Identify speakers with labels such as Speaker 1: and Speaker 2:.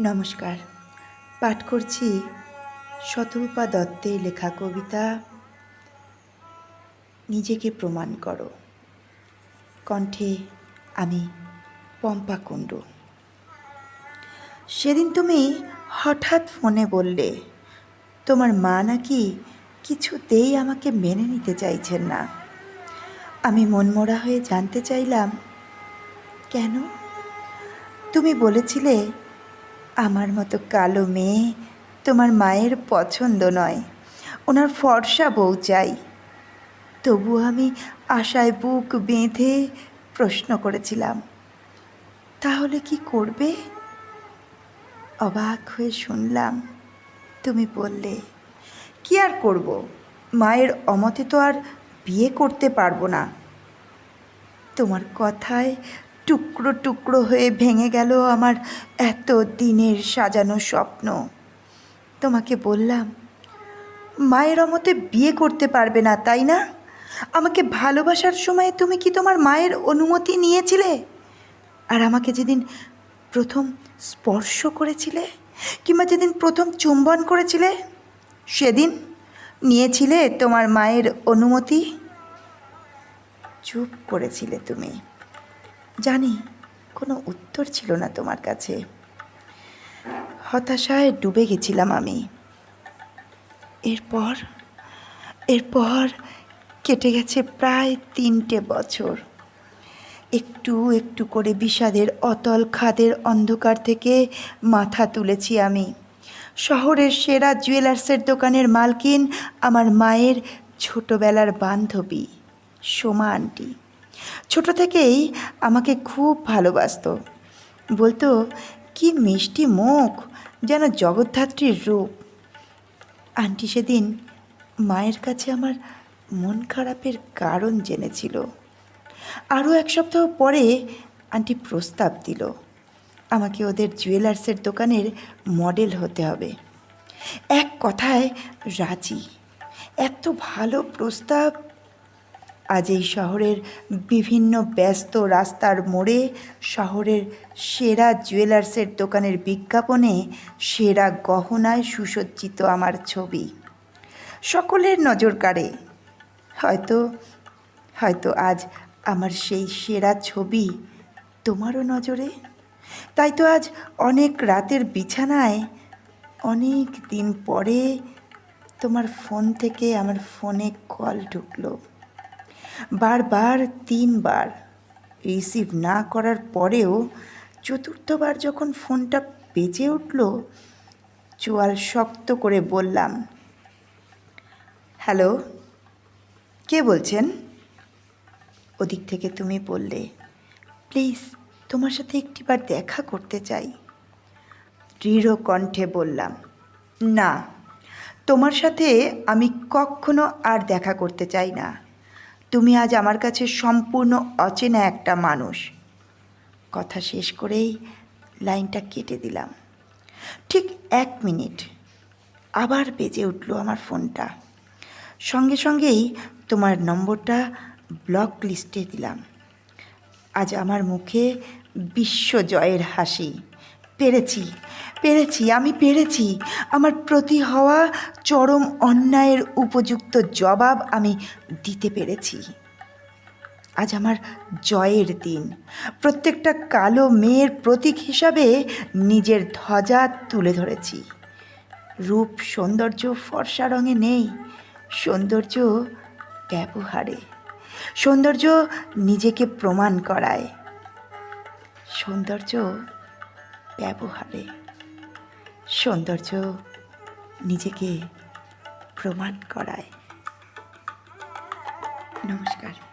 Speaker 1: নমস্কার। পাঠ করছি শতরূপা দত্তের লেখা কবিতা, নিজেকে প্রমাণ করো। কণ্ঠে আমি পম্পা কুণ্ডু। সেদিন তুমি হঠাৎ ফোনে বললে, তোমার মা নাকি কিছুতেই আমাকে মেনে নিতে চাইছেন না। আমি মনমরা হয়ে জানতে চাইলাম, কেন? তুমি বলেছিলে আমার মতো কালো মেয়ে তোমার মায়ের পছন্দ নয়। ওনার ফর্সা বউ চাই। তবু আমি আশায় বুক বেঁধে প্রশ্ন করেছিলাম, তাহলে কি করবে? অবাক হয়ে শুনলাম, তুমি বললে, কি আর করব? মায়ের অমতে তো আর বিয়ে করতে পারব না। তোমার কথায় টুকরো টুকরো হয়ে ভেঙে গেল আমার এত দিনের সাজানো স্বপ্ন। তোমাকে বললাম, মায়ের অমতে বিয়ে করতে পারবে না, তাই না? আমাকে ভালোবাসার সময় তুমি কি তোমার মায়ের অনুমতি নিয়েছিলে? আর আমাকে যেদিন প্রথম স্পর্শ করেছিলে, কিংবা যেদিন প্রথম চুম্বন করেছিলে, সেদিন নিয়েছিলে তোমার মায়ের অনুমতি? চুপ করেছিলে তুমি। জানি, কোনো উত্তর ছিল না তোমার কাছে। হতাশায় ডুবে গেছিলাম আমি। এরপর এরপর কেটে গেছে প্রায় তিনটে বছর। একটু একটু করে বিষাদের অতল খাদের অন্ধকার থেকে মাথা তুলেছি আমি। শহরের সেরা জুয়েলার্সের দোকানের মালকিন আমার মায়ের ছোটবেলার বান্ধবী, সোমা আন্টি। ছোট থেকেই আমাকে খুব ভালোবাসতো। বলতো, কি মিষ্টি মুখ, যেন জগদ্ধাত্রীর রূপ। আন্টি সেদিন মায়ের কাছে আমার মন খারাপের কারণ জেনেছিল। আরও এক সপ্তাহ পরে আন্টি প্রস্তাব দিল, আমাকে ওদের জুয়েলার্সের দোকানের মডেল হতে হবে। এক কথায় রাজি। এত ভালো প্রস্তাব আজ এই শহরের বিভিন্ন ব্যস্ত রাস্তার মোড়ে শহরের সেরা জুয়েলার্সের দোকানের বিজ্ঞাপনে সেরা গহনায় সুসজ্জিত আমার ছবি। সকলের নজর কাড়ে। হয়তো হয়তো আজ আমার সেই সেরা ছবি তোমারও নজরে। তাই তো আজ অনেক রাতের বিছানায় অনেক দিন পরে তোমার ফোন থেকে আমার ফোনে কল ঢুকলো। বারবার, তিনবার রিসিভ না করার পরেও চতুর্থবার যখন ফোনটা বেজে উঠল, চোয়াল শক্ত করে বললাম, হ্যালো, কে বলছেন? ওদিক থেকে তুমি বললে, প্লিজ, তোমার সাথে একটিবার দেখা করতে চাই। দৃঢ় কণ্ঠে বললাম, না, তোমার সাথে আমি কখনো আর দেখা করতে চাই না। তুমি আজ আমার কাছে সম্পূর্ণ অচেনা একটা মানুষ। কথা শেষ করেই লাইনটা কেটে দিলাম। ঠিক এক মিনিট। আবার বেজে উঠল আমার ফোনটা। সঙ্গে সঙ্গেই তোমার নম্বরটা ব্লক লিস্টে দিলাম। আজ আমার মুখে বিশ্বজয়ের হাসি। পেরেছি পেরেছি, আমি পেরেছি। আমার প্রতি হওয়া চরম অন্যায়ের উপযুক্ত জবাব আমি দিতে পেরেছি। আজ আমার জয়ের দিন। প্রত্যেকটা কালো মেয়ের প্রতীক হিসাবে নিজের ধ্বজা তুলে ধরেছি। রূপ সৌন্দর্য ফর্সা রঙে নেই, সৌন্দর্য ব্যবহারে। সৌন্দর্য নিজেকে প্রমাণ করায়। সৌন্দর্য ব্যবহারে। সৌন্দর্য নিজেকে প্রমাণ করায়। নমস্কার।